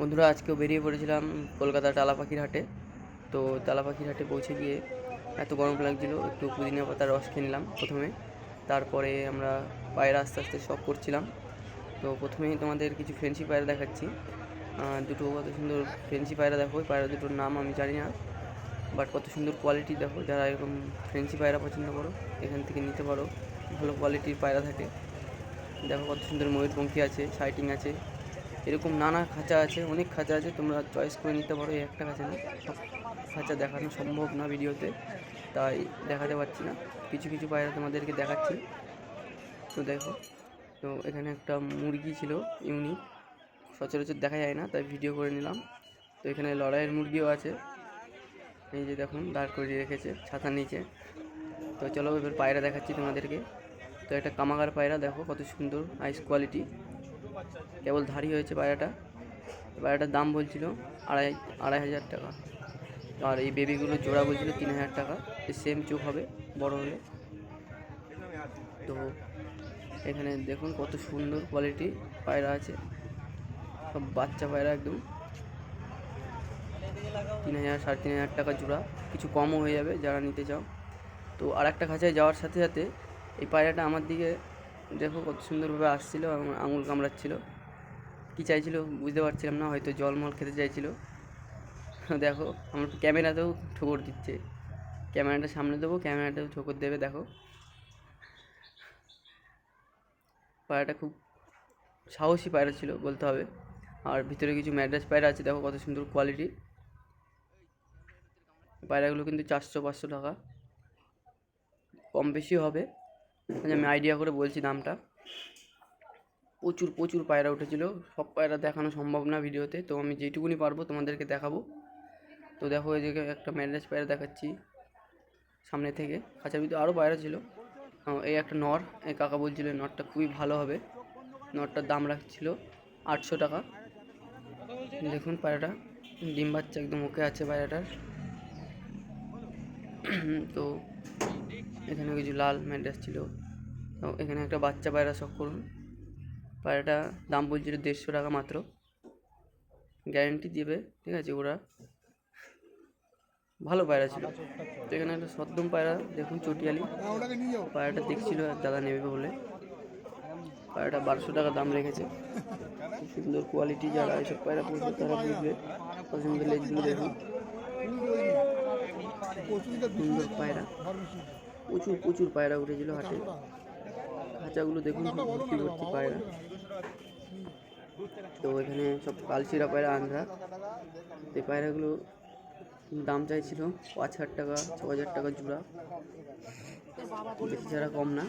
বন্ধুরা, আজকেও বেরিয়ে পড়েছিলাম কলকাতা টালা পাখির হাটে। তো টালা পাখির হাটে পৌঁছে গিয়ে এত গরম লাগছিল, একটু পুদিনা পাতার রস খেয়ে নিলাম প্রথমে। তারপরে আমরা পায়রা আস্তে আস্তে সব করছিলাম। তো প্রথমেই তোমাদের কিছু ফেন্সি পায়রা দেখাচ্ছি। দুটো কত সুন্দর ফেন্সি পায়রা দেখো। পায়রা দুটোর নাম আমি জানি না বাট কত সুন্দর কোয়ালিটি দেখো। যারা এরকম ফেন্সি পায়রা পছন্দ করো, এখান থেকে নিতে পারো। ভালো কোয়ালিটির পায়রা থাকে। দেখো কত সুন্দর ময়ূরপঙ্খী আছে সাইটিং আছে। এরকম নানা খাঁচা আছে, অনেক খাঁচা আছে, তোমরা চয়েস করে নিতে পারো এই একটা খাঁচা না সব খাঁচা দেখানো সম্ভব না ভিডিওতে, তাই দেখাতে পারছি না। কিছু কিছু পায়রা তোমাদেরকে দেখাচ্ছি। তো দেখো, তো এখানে একটা মুরগি ছিল ইউনিক সচরাচর দেখা যায় না, তাই ভিডিও করে নিলাম। তো এখানে লড়াইয়ের মুরগিও আছে। এই যে দেখুন, দাঁড় করিয়ে রেখেছে, ছাতার নিচে। তো চলো এবার পায়রা দেখাচ্ছি তোমাদেরকে। তো একটা কামাগার পায়রা, দেখো কত সুন্দর আইস কোয়ালিটি কেবল ধারি হয়েছে পায়রাটা পায়রাটার দাম বলছিল আড়াই আড়াই হাজার টাকা। আর এই বেবিগুলো জোড়া বলছিল তিন হাজার টাকা। সেম চোখ হবে, বড় হলে। তো এখানে দেখুন কত সুন্দর কোয়ালিটি পায়রা আছে। সব বাচ্চা পায়রা একদম। তিন হাজার, সাড়ে তিন হাজার টাকা জোড়া। কিছু কমও হয়ে যাবে যারা নিতে চাও। তো আর একটা খাঁচায় যাওয়ার সাথে সাথে এই পায়রাটা আমার দিকে দেখো কত সুন্দরভাবে আসছিল আঙুল কামড়াচ্ছিল। কী চাইছিল বুঝতে পারছিলাম না, হয়তো জলমল খেতে চাইছিল। দেখো, আমার ক্যামেরাতেও ঠোকর দিচ্ছে। ক্যামেরাটা সামনে দেবো ক্যামেরাটাও ঠোকর দেবে, দেখো। পায়রাটা খুব সাহসী পায়রা ছিল বলতে হবে। আর ভিতরে কিছু ম্যাড্রাস পায়রা আছে, দেখো কত সুন্দর কোয়ালিটি পায়রাগুলো কিন্তু চারশো পাঁচশো টাকা। কম বেশি হবে। আমি আইডিয়া করে বলছি দামটা। প্রচুর প্রচুর পায়রা উঠেছিল। সব পায়রা দেখানো সম্ভব না ভিডিওতে। তো আমি যেটুকুনি পারব তোমাদেরকে দেখাবো। তো দেখো এই জায়গায় একটা ম্যান্ডেজ পায়রা দেখাচ্ছি সামনে থেকে। খাঁচার ভিতরে আরও পায়রা ছিল। এই একটা নর। এই কাকা বলছিল নরটা খুবই ভালো হবে। নরটার দাম রাখছিল আটশো টাকা। দেখুন পায়রাটা। ডিম বাচ্চা একদম ওকে আছে পায়রাটার। তো এখানে কিছু লাল ম্যাড্রাস ছিল। তো এখানে একটা বাচ্চা পায়রা শখ করুন। পায়রাটা দাম বলছিল দেড়শো টাকা মাত্র। গ্যারেন্টি দেবে, ঠিক আছে ওরা। ভালো পায়রা ছিল। তো এখানে একটা সদ্যম পায়রা, দেখুন চটিয়ালি। পায়রাটা দেখছিল দাদা নেবে বলে। পায়রাটা বারোশো টাকা দাম রেখেছে। খুব সুন্দর কোয়ালিটি যারা এইসব পায়রা পুষবে তারা বুঝবে। সুন্দর লেজগুলো দেখুন। সুন্দর পায়রা প্রচুর প্রচুর পায়রা উঠেছিল হাটে। খাঁচাগুলো দেখুন ভর্তি ভর্তি পায়রা। তো এখানে সব কালচিরা পায়রা, আন্ধ্রা। এই পায়রাগুলো দাম চাইছিল পাঁচ হাজার টাকা, ছ হাজার টাকা জোড়া। বেশি ছাড়া কম না।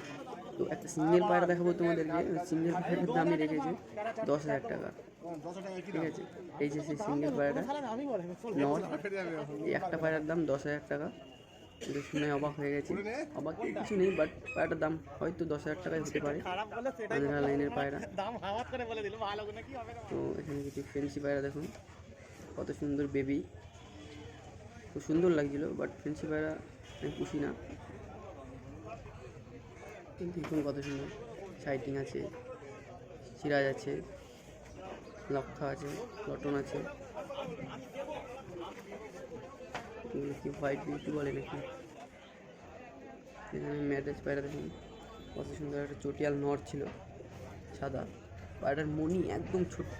তো একটা সিঙ্গেল পায়রা দেখাবো তোমাদেরকে। সিঙ্গেল পায়রার দামই রেখেছে দশ হাজার টাকা। ঠিক আছে, এই যে সেই সিঙ্গেল পায়রাটা নর এই একটা পায়রার দাম দশ হাজার টাকা। এটা শুনে অবাক হয়ে গেছি। অবাক কিছু নেই বাট পায়রাটার দাম হয়তো দশ হাজার টাকায় হতে পারে। আন্ধ্রা লাইনের পায়রা। তো এখানে কিছু ফেন্সি পায়রা দেখুন। কত সুন্দর বেবি খুব সুন্দর লাগছিল বাট ফেন্সি পায়রা আমি পুষি না। কিন্তু দেখুন কত সুন্দর। সাইটিং আছে সিরাজ আছে। লক্ষা আছে লটন আছে। এগুলো কি হোয়াইট বিউটি বলে নাকি? এখানে ম্যাড্রেস পায়রা দেখুন, কত সুন্দর একটা চটিয়াল নর ছিল, সাদা। পায়রাটার মনি একদম ছোট্ট,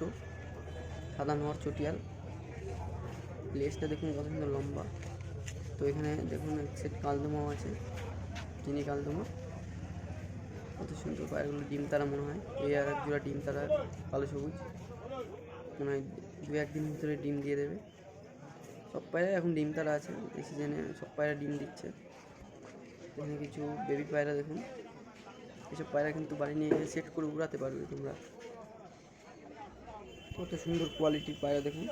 সাদা নর চটিয়াল। লেজটা দেখুন কত সুন্দর লম্বা। তো এখানে দেখুন এক সেট কালদমাও আছে, চিনি কালদমা। কত সুন্দর পায়রাগুলো ডিম তারা মনে হয়। এই আর এক জোড়া ডিম তারা কালো সবুজ। মনে হয় দু একদিন ভিতরে ডিম দিয়ে দেবে। সব পায়রা এখন ডিম তারা আছে, এই সিজনে সব পায়রা ডিম দিচ্ছে। এখানে কিছু বেবি পায়রা দেখুন। এসব পায়রা কিন্তু বাড়ি নিয়ে গিয়ে সেট করে উড়াতে পারবে তোমরা। কত সুন্দর কোয়ালিটির পায়রা দেখুন।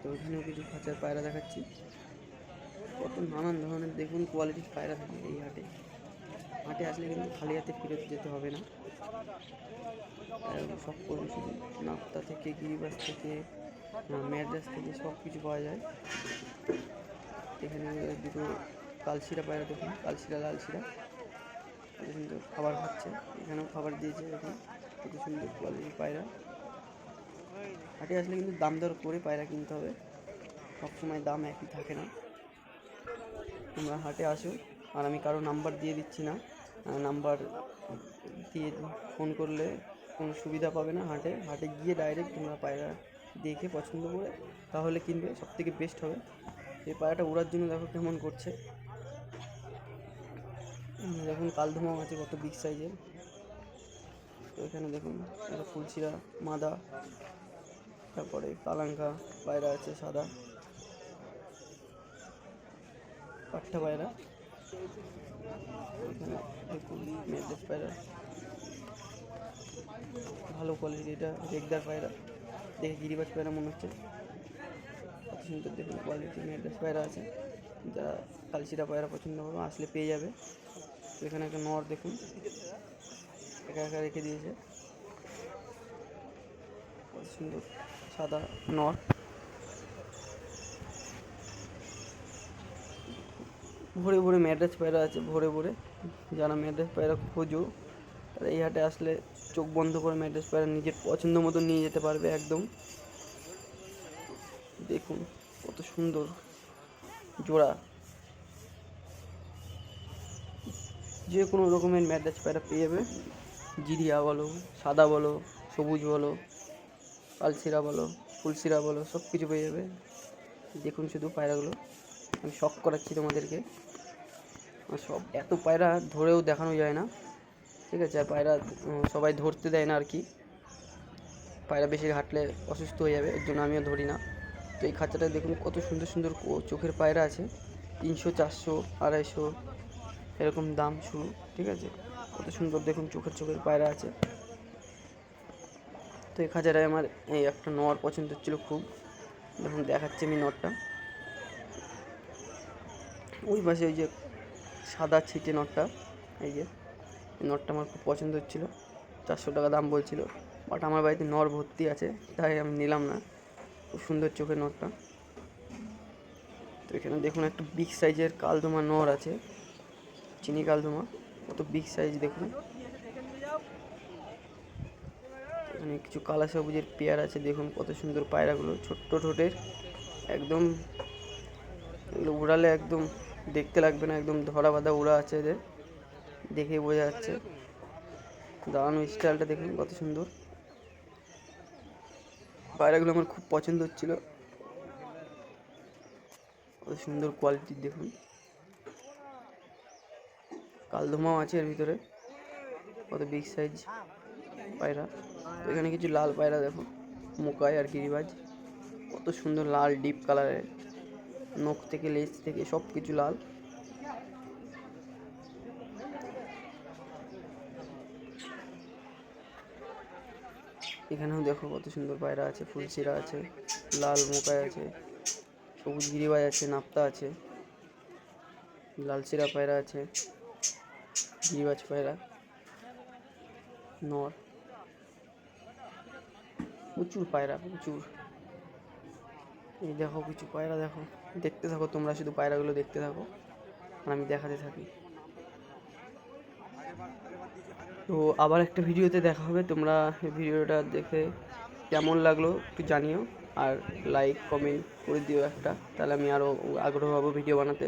তো এখানেও কিছু খাঁচার পায়রা দেখাচ্ছি। কত নানান ধরনের দেখুন কোয়ালিটির পায়রা থাকে এই হাটে। হাটে আসলে কিন্তু খালি হাতে ফেরত যেতে হবে না। সব করে শুধু নাপ্তা থেকে, গিরিবাস থেকে ম্যাড্রাস থেকে সব কিছু পাওয়া যায়। এখানে দুটো কালশিরা পায়রা দেখুন, কালশিরা, লালশিরা। কত সুন্দর খাবার খাচ্ছে। এখানেও খাবার দিয়েছে দেখুন কত সুন্দর কোয়ালিটির পায়রা। হাটে আসলে কিন্তু দাম দর করে পায়রা কিনতে হবে। সবসময় দাম একই থাকে না। তোমরা হাটে আসো। আর আমি কারও নাম্বার দিয়ে দিচ্ছি না। নাম্বার দিয়ে ফোন করলে কোনো সুবিধা পাবে না হাটে। হাটে গিয়ে ডাইরেক্ট তোমরা পায়রা দেখে পছন্দ করে তাহলে কিনবে সব থেকে বেস্ট হবে। এই পায়রাটা উড়ার জন্য দেখো কেমন করছে। দেখুন কালধুমাও আছে কত বিগ সাইজের তো এখানে দেখুন, একটা ফুলশিরা মাদা, তারপরে কালাঙ্কা, পায়রা আছে সাদা। পাট্টা পায়রা। মেয়েদের পায়রা ভালো কোয়ালিটি এটা রেগদার পায়রা। দেখে গিরিবাজ পায়রা মনে হচ্ছে। কত সুন্দর দেখুন কোয়ালিটি মেয়েদের পায়রা আছে। যারা কালচিরা পায়রা পছন্দ করো আসলে পেয়ে যাবে। এখানে একটা নর দেখুন। একা একা রেখে দিয়েছে। কত সুন্দর সাদা নর। ভরে ভরে ম্যাড্রাস পায়রা আছে, ভোরে ভোরে। যারা ম্যাড্রাস পায়রা খোঁজো, তারা এই হাটে আসলে চোখ বন্ধ করে ম্যাড্রাস পায়রা নিজের পছন্দ মতো নিয়ে যেতে পারবে একদম। দেখুন কত সুন্দর জোড়া। যে কোনো রকমের ম্যাড্রাস পায়রা পেয়ে যাবে। জিরিয়া বলো, সাদা বলো, সবুজ বলো কালশিরা বলো ফুলশিরা বলো সব কিছু পেয়ে যাবে। দেখুন শুধু পায়রাগুলো। আমি শখ করাচ্ছি তোমাদেরকে। সব এত পায়রা ধরেও দেখানো যায় না। ঠিক আছে, আর পায়রা সবাই ধরতে দেয় না আর কি। পায়রা বেশি হাঁটলে অসুস্থ হয়ে যাবে, এর জন্য আমিও ধরি না। তো এই খাঁচাটা দেখুন, কত সুন্দর সুন্দর চোখের পায়রা আছে। তিনশো, চারশো, আড়াইশো, এরকম দাম শুরু। ঠিক আছে, কত সুন্দর দেখুন, চোখের চোখের পায়রা আছে। তো এই খাঁচাটায় আমার এই একটা নর পছন্দ হচ্ছিল খুব। দেখুন, দেখাচ্ছি আমি নরটা। ওই পাশে ওই যে সাদা ছিটে নটটা, এই যে, এই নটটা আমার খুব পছন্দ হচ্ছিল, চারশো টাকা দাম বলছিল বাট আমার বাড়িতে নর ভর্তি আছে, তাই আমি নিলাম না, খুব সুন্দর চোখের নটটা। তো এখানে দেখুন একটা বিগ সাইজের কালদমা নর আছে, চিনি কালদমা, কত বিগ সাইজ দেখুন। এখানে কিছু কালা সবুজের পেয়ার আছে, দেখুন কত সুন্দর পায়রাগুলো, ছোট্ট ঠোঁটের, একদম, এগুলো উড়ালে একদম দেখতে লাগবে না, একদম ধরা বাঁধা উড়া আছে এদের। দেখেই বোঝা যাচ্ছে। দাঁড়ানো স্টাইলটা দেখুন, কত সুন্দর। পায়রাগুলো আমার খুব পছন্দ হচ্ছিল। কত সুন্দর কোয়ালিটির দেখুন। কালদমাও আছে এর ভিতরে। কত বিগ সাইজ পায়রা। এখানে কিছু লাল পায়রা দেখো মোকাই আর গিরিবাজ। কত সুন্দর লাল ডিপ কালারের নখ থেকে লেজ থেকে সব কিছু লাল। এখানেও দেখো কত সুন্দর পায়রা আছে, ফুলশিরা আছে, লাল মোকাই আছে, সবুজ গিরিবাজ আছে, নাপ্তা আছে লাল শিরা পায়রা আছে, গিরিবাজ পায়রা, নর। প্রচুর পায়রা, প্রচুর। এই দেখো কিছু পায়রা দেখো। দেখতে থাকো, তোমরা শুধু পায়রাগুলো দেখতে থাকো। আর আমি দেখাতে থাকি। তো আবার একটা ভিডিওতে দেখা হবে। তোমরা ভিডিওটা দেখে কেমন লাগল একটু জানিও। আর লাইক কমেন্ট করে দিও একটা। তাহলে আমি আরও আগ্রহ হব ভিডিও বানাতে।